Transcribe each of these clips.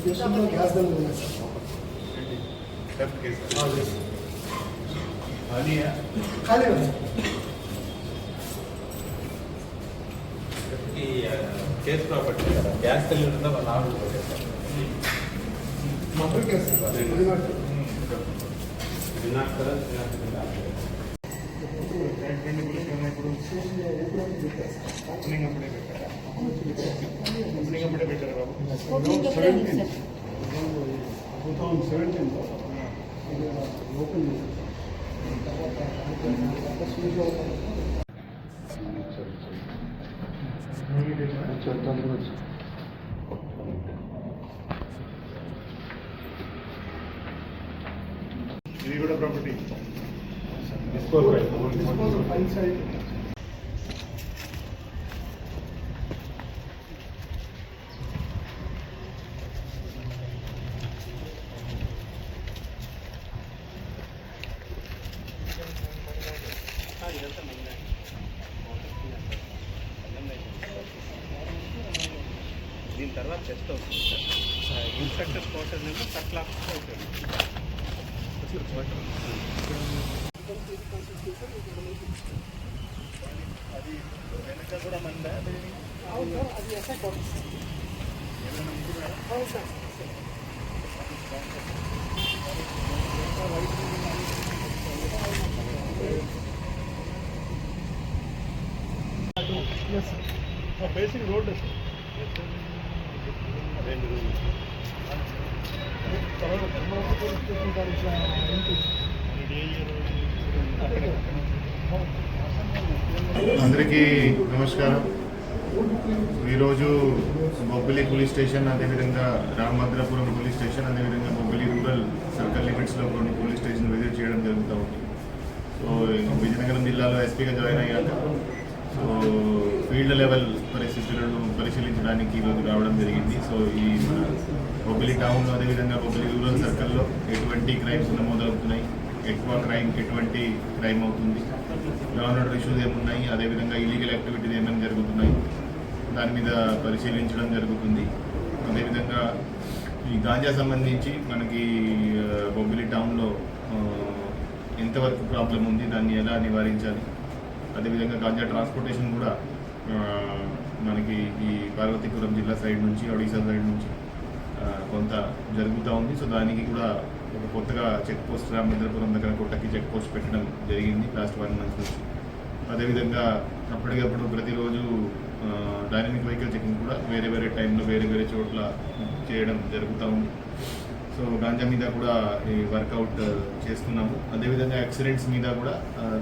అప్లికేషన్లో గ్యాస్ దండ ఉంది సార్ ఖాళీ కేసు ప్రాపర్టీ కదా గ్యాస్ సిలిండర్ ఉందా మన ఆవిడ మొబైల్ కేసు దినాక్ కదా దినాక్ ఓపెనింగ్ అప్పుడే పెట్టారా ఓపెనింగ్ అప్పుడే పెట్టారా బాబు టూ థౌజండ్ సెవెంటీన్లో ఓపెన్ చేశారు ఇది కూడా ప్రాపర్టీ డిస్పోజల్ పైన దీని తర్వాత టెస్ట్ అవుతుంది ఇన్స్పెక్టర్ ప్రాసెస్ ఏమో కట్లా అవుతుంది అవుతుంది బేసిక్ రోడ్ రెండు తర్వాత ఇట్లా ఇది ఏ అక్కడే అందరికీ నమస్కారం. ఈరోజు బొబ్బిలి పోలీస్ స్టేషన్ అదేవిధంగా రామభద్రాపురం పోలీస్ స్టేషన్ అదేవిధంగా బొబ్బిలి రూరల్ సర్కిల్ లిమిట్స్లో కొన్ని పోలీస్ స్టేషన్ విజిట్ చేయడం జరుగుతూ ఉంది. సో విజయనగరం జిల్లాలో ఎస్పీగా జాయిన్ అయ్యాక సో ఫీల్డ్ లెవెల్ పరిస్థితులను పరిశీలించడానికి ఈరోజు రావడం జరిగింది. సో ఈ మన బొబ్బిలి టౌన్లో అదేవిధంగా బొబ్బిలి రూరల్ సర్కిల్లో ఎటువంటి క్రైమ్స్ నమోదవుతున్నాయి ఎక్కువ క్రైమ్ ఎటువంటి క్రైమ్ అవుతుంది. లా అండ్ ఇష్యూస్ ఏమున్నాయి? అదేవిధంగా ఇలీగల్ యాక్టివిటీస్ ఏమైనా జరుగుతున్నాయి? దాని మీద పరిశీలించడం జరుగుతుంది. అదేవిధంగా ఈ గాంజా సంబంధించి మనకి బొబ్బిలి టౌన్లో ఎంతవరకు ప్రాబ్లం ఉంది? దాన్ని ఎలా నివారించాలి? అదేవిధంగా గాంజా ట్రాన్స్పోర్టేషన్ కూడా మనకి ఈ పార్వతీపురం జిల్లా సైడ్ నుంచి ఒడిశా సైడ్ నుంచి కొంత జరుగుతూ ఉంది. సో దానికి కూడా ఒక కొత్తగా చెక్ పోస్ట్ రామచంద్రపురం దగ్గర కొట్టకి చెక్ పోస్ట్ పెట్టడం జరిగింది లాస్ట్ వన్ మంత్ నుంచి. అదేవిధంగా అప్పటికప్పుడు ప్రతిరోజు డైనమిక్ వెహికల్ చెకింగ్ కూడా వేరే వేరే టైంలో వేరే వేరే చోట్ల చేయడం జరుగుతూ ఉంది. సో గాంజా మీద కూడా ఈ వర్కౌట్ చేస్తున్నాము. అదేవిధంగా యాక్సిడెంట్స్ మీద కూడా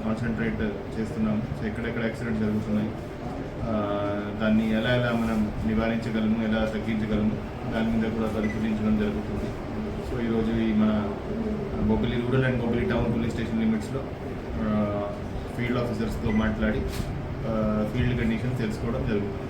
కాన్సన్ట్రేట్ చేస్తున్నాము. సో ఎక్కడెక్కడ యాక్సిడెంట్స్ జరుగుతున్నాయి దాన్ని ఎలా ఎలా మనం నివారించగలము ఎలా తగ్గించగలము దాని మీద కూడా పరిశీలించడం జరుగుతుంది. సో ఈరోజు ఈ మన Bobbili rural and Bobbili town police station లిమిట్స్లో ఫీల్డ్ ఆఫీసర్స్తో మాట్లాడి ఫీల్డ్ కండిషన్స్ తెలుసుకోవడం జరుగుతుంది.